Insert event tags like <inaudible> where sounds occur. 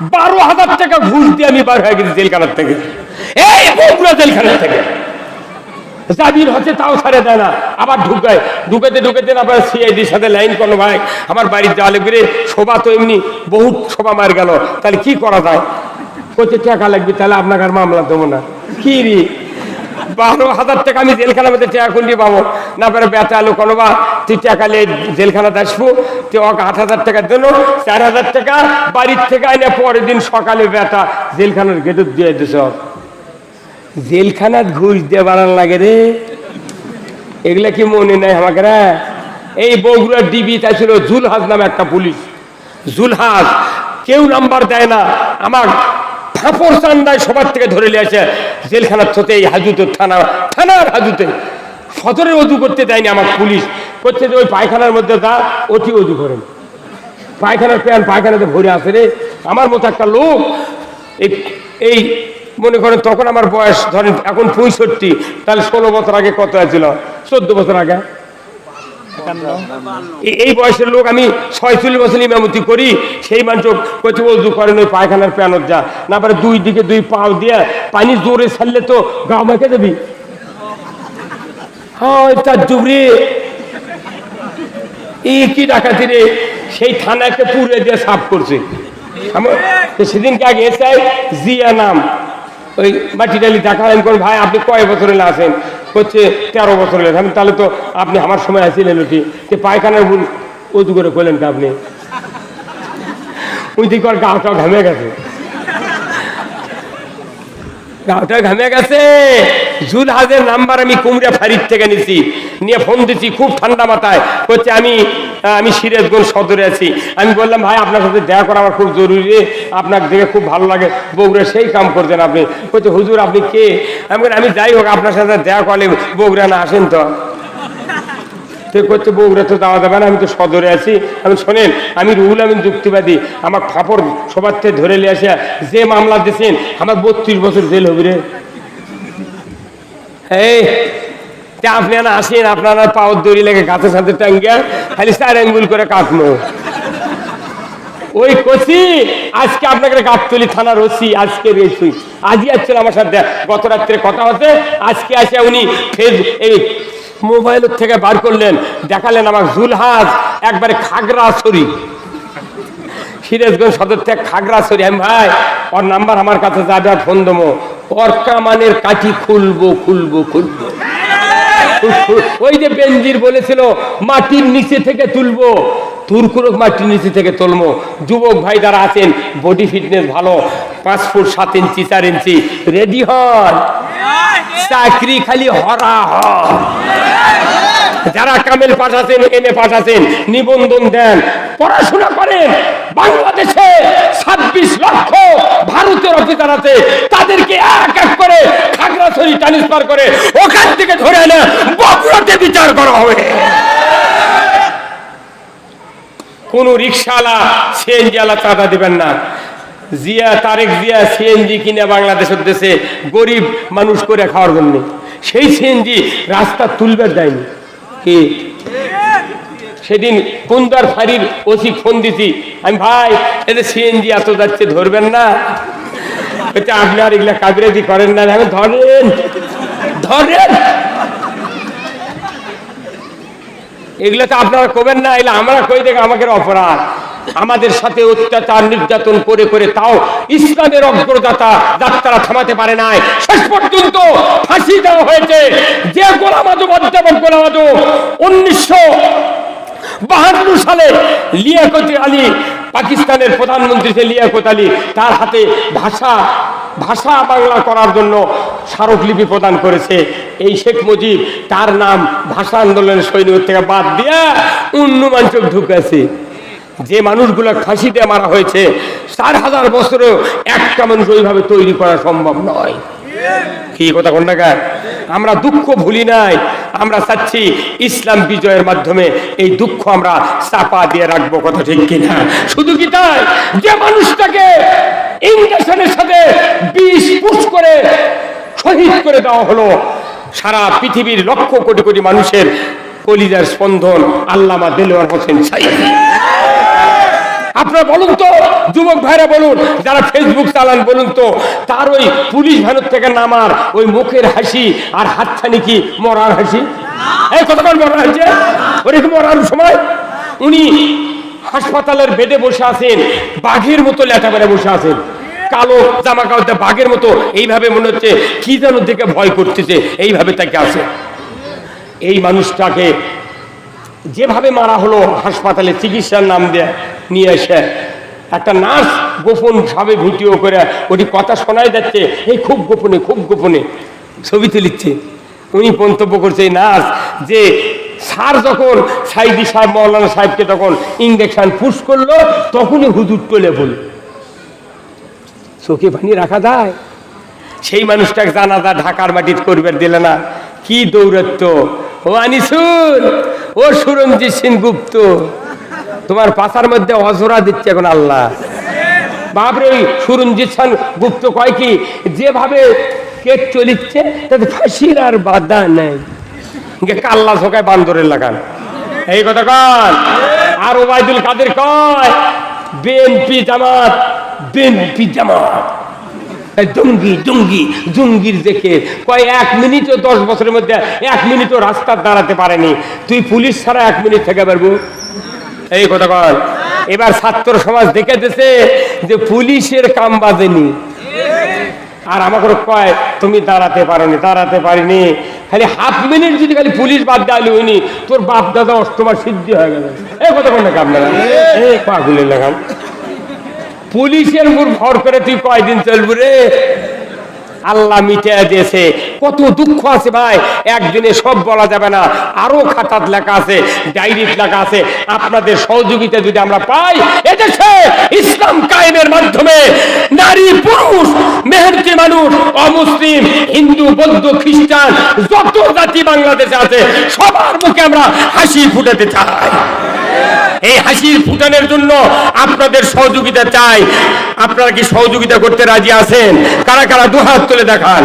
বারো হাজার টাকা ঘুষ দিয়ে আমি বার হয়ে গেছি জেলখানার থেকে। এই বগুড়া জেলখানার থেকে। জামিন হচ্ছে তাও ছাড়ে দেয় না। আবার ঢুকায়। ঢুকেতে ঢুকেতে আবার সিআইডির সাথে লাইন করল ভাই। আমার বাড়ির যাওয়া লাগবে রে শোভা তো এমনি বহুত শোভা মার গেল। তাহলে কি করা যায়? কোচে টাকা লাগবে, তাহলে আপনাকে আর মামলা দেবো না। কি রে? বারো হাজার টাকা আমি জেলখানার মধ্যে টাকা কোনটি পাবো। না পারে বেটা আলো কোনো বা, তুই টাকা নিয়ে জেলখানাতে আসব, তুই ওকে আট হাজার টাকা দিল চার হাজার টাকা বাড়ির থেকে আইনে পরের দিন সকালে বেটা জেলখানার গেটে দিয়ে দিস। জেলখানাত ঘুষ দিয়ে বাড়ান লাগে রে। এগুলা কি মনে নাই আমাকে রে? এই বগুড়ার ডিবি তাই ছিল জুলহাজ নামে একটা পুলিশ। জুলহাজ, কেউ নাম্বার দেয় না। আমার ফাঁপড় চান্দায় সবার থেকে ধরে নিয়ে আসে। জেলখানার থতে, এই হাজুতে থানা থানার হাজুতে। সদরে অজু করতে দেয়নি আমার পুলিশ। করছে যে ওই পায়খানার মধ্যে যা, অতি অজু করেন পায়খানার প্যান পায়খানাতে ভরে আসে রে। আমার মতো একটা লোক, এই এই, মনে করেন তখন আমার বয়স ধরেন এখন পঁয়ষট্টি, তাহলে ষোলো বছর আগে কত আছিল চোদ্দ বছর আগে। এই- বয়সের লোক আমি ছয়চল্লিশ বছর ইমামতি করি, সেই মানুষ কচু উজু করেন ওই পায়খানার প্যানত যা। না পারে দুই দিকে দুই পাও দিয়ে পানি জোরে ছাড়লে তো গা মেখে দেবি। হয় এই কি ডাকাতি রে? সেই থানাকে পুরে দিয়ে সাফ করছে। সেদিনকে আগে জিয়া নাম। ওই মাটি ডালি দেখা আমি ভাই, আপনি কয় বছরে আসেন হচ্ছে তেরো বছর হলে। আমি তাহলে তো আপনি আমার সময় আসছিলেন ওটি যে পায়খানার ভুল উঁচু করে কইলেন তো আপনি? ওই কর আর ঘামে গেছে। গাঁটা ঘামে গেছে। জুলহাজের নাম্বার আমি কুমড়া ফারিদ থেকে নিছি। নিয়ে ফোন দিছি, খুব ঠান্ডা মাথায়। হচ্ছে আমি আমি সিরাজগঞ্জ সদরে আছি। আমি বললাম, ভাই, আপনার সাথে দেখা করা আমার খুব জরুরি আপনার দেখে খুব ভালো লাগে। বগুড়া সেই কাম করছেন আপনি। বলছে হুজুর, আপনি কে? আমি আমি যাই হোক, আপনার সাথে দেখা করলে বগুড়া না আসেন তো। তো করছে, বগুড়া তো যাওয়া যাবে না, আমি তো সদরে আছি। আমি শোনেন, আমি রুহুল আমিন যুক্তিবাদী। আমার ফাপড় সবার থেকে ধরে নিয়ে আসে যে মামলা দিয়েছেন, আমার বত্রিশ বছর জেল হবে রে। আপনি না আসেন, আপনারা পাওয়ার দড়ি লেগে গাছে সাথে টাঙ্গিয়া খালি করে ওই কচি, আজকে আপনাকে থানার ওসি, আজকে আজই আমার সাথে গত রাত্রে কথা হতে, আজকে আসে উনি এই মোবাইলের থেকে বার করলেন, দেখালেন আমার জুলহাজ, একবারে খাগড়া ছড়ি সিরাজগঞ্জ সদর থেকে খাগড়া ছড়ি আমি ভাই, ওর নাম্বার আমার কাছে আর ফোন দেবো। ওর কামানের কাঠি খুলবো খুলবো খুলবো। <laughs> ওই যে বেঞ্জির বলেছিল, মাটির নিচে থেকে তুলবো। তুরকুরক মাটির নিচে থেকে তুলবো। যুবক ভাই যারা আছেন বডি ফিটনেস ভালো, পাঁচ ফুট সাত ইঞ্চি, চার ইঞ্চি রেডি হন চাকরি খালি হরা হন যারা কামেল পাঠাচ্ছেন এনে পাঠাচ্ছেন নিবন্ধন দেন, পড়াশোনা করেন। বাংলাদেশে ছাব্বিশ লক্ষ ভারতের অফিসার আছে তাদেরকে এক এক করে খাগড়াছড়ি ট্রান্সফার করে ওখান থেকে ধরে এনে বগুড়াতে বিচার করা হবে। কোন রিক্সাওয়ালা সিএনজি আলা চাঁদা দিবেন না। জিয়া, তারেক জিয়া সিএনজি কিনে বাংলাদেশের দেশে গরিব মানুষ করে খাওয়ার জন্য। সেই সিএনজি রাস্তা তুলবে দেয়নি। কি? সেদিন কুন্দার ফাঁড়ির ওসি ফোন দিছি? আমি, ভাই এদের সিএনজি এত যাচ্ছে, ধরবেন না। আপনি আর এগুলা কাবিরাজি করেন না। আমি, ধরেন ধরেন। এগুলো তো আপনারা করবেন না, এগুলো আমরা কই দেখে আমাদের অপরাধ। আমাদের সাথে অত্যাচার, নির্যাতন করে করে তাও ইসলামের অগ্রদাতা যাত্রা থামাতে পারে নাই। শেষ পর্যন্ত ফাঁসি দেওয়া হয়েছে। যে গোলাম আজম অধ্যাপক গোলাম আজম উনিশশো বাহান্ন সালে লিয়াকত আলী, পাকিস্তানের প্রধানমন্ত্রী যে লিয়াকত আলী, তার হাতে ভাষা ভাষা বাংলা করার জন্য স্মারকলিপি প্রদান করেছে। এই শেখ মুজিব, তার নাম ভাষা আন্দোলনের সৈনিক থেকে বাদ দিয়ে অন্য মানুষ ঢুকেছে যে মানুষগুলো ফাঁসিতে মারা হয়েছে, চার হাজার বছরেও একটা মানুষ ওইভাবে তৈরি করা সম্ভব নয়। কি কথা কোন টাকা আমরা দুঃখ ভুলি নাই আমরা চাচ্ছি ইসলাম বিজয়ের মাধ্যমে এই দুঃখ আমরা চাপা দিয়ে রাখব, কথা ঠিক কিনা? শুধু কি তাই? যে মানুষটাকে ইঞ্জেকশনের সাথে বিষ পুষ করে শহীদ করে দেওয়া হলো, সারা পৃথিবীর লক্ষ কোটি কোটি মানুষের কলিজার স্পন্দন আল্লামা দেলোয়ার হোসেন সাইদ আপনারা বলুন তো, যুবক ভাইরা বলুন, যারা ফেসবুক চালান, বলুন তো, তার ওই পুলিশ ভ্যানের থেকে নামার ওই মুখের হাসি আর হাতছানি কি মরার হাসি? এই কতক্ষণ মরা হয়েছে ওরকম মরার সময়? উনি হাসপাতালের বেডে বসে আছেন, বাঘের মতো লেটা করে বসে আছেন। কালো জামা কাপড় বাঘের মতো, এইভাবে মনে হচ্ছে কি যেন দেখে ভয় করতেছে, এইভাবে তাকে আছে। এই মানুষটাকে যেভাবে মারা হলো হাসপাতালে চিকিৎসার নাম দিয়ে। নিয়ে এসে একটা নার্স গোপন ভাবে ভিডিও করে ওটি কথা শোনাই যাচ্ছে। এই খুব গোপনে খুব গোপনে ছবি তুলিচ্ছে। উনি মন্তব্য করছে এই নার্স যে স্যার যখন সাইদি সাহেব, মৌলানা সাহেবকে তখন ইঞ্জেকশন পুশ করল, তখনই হুদুট করে বলল, চোখে পানি রাখা যায়? সেই মানুষটাকে জানাজা ঢাকার মাটির করবে দিলে না। কি দৌরত্ব ও আনিসুর ও সুরঞ্জিৎ সিং গুপ্ত তোমার পাশার মধ্যে অজরা দিচ্ছে এখন আল্লাহ। বাপরে ওই সুরঞ্জিৎ সিং গুপ্ত কয় কি? যেভাবে কেট চলিচ্ছে, তাতে ফাঁসির আর বাধা নেই। কাল্লা ঝোকায় বান্দরের লাগান। এই কথা কন। আর ওবায়দুল কাদের কয়? BNP Jamaat BNP Jamaat. জঙ্গি জঙ্গি, জঙ্গির দেখে কয় এক মিনিটও দশ বছরের মধ্যে এক মিনিটও রাস্তার দাঁড়াতে পারেনি। তুই পুলিশ ছাড়া এক মিনিট থেকে পারব এই কথা কয়। এবার ছাত্র সমাজ দেখে যে পুলিশের কাম বাজেনি। আর আমাকে কয়, তুমি দাঁড়াতে পারোনি, দাঁড়াতে পারিনি। খালি হাফ মিনিট যদি খালি পুলিশ বাদ দেওয়ালি হইনি তোর বাপ দাদা অষ্টমা সিদ্ধি হয়ে গেল এই কথা কোন আপনারা এই পাগুলের লাগাম পুলিশের উপর ভর করে তুই কয়দিন চলবি রে? আল্লাহ মিটিয়ে দিয়েছে। কত দুঃখ আছে ভাই, একদিনে সব বলা যাবে না। আরও খাতাত লেখা আছে, ডায়েরিত লেখা আছে। আপনাদের সহযোগিতা যদি আমরা পাই, এদেশে ইসলাম কায়েমের মাধ্যমে নারী, পুরুষ মেহনতি মানুষ, অমুসলিম, হিন্দু, বৌদ্ধ, খ্রিস্টান, যত জাতি বাংলাদেশে আছে, সবার মুখে আমরা হাসি ফুটাতে চাই। এই হাসির ফুটানোর জন্য আপনাদের সহযোগিতা চাই। আপনারা কি সহযোগিতা করতে রাজি আছেন? কারা কারা দুহাত তুলে দেখান?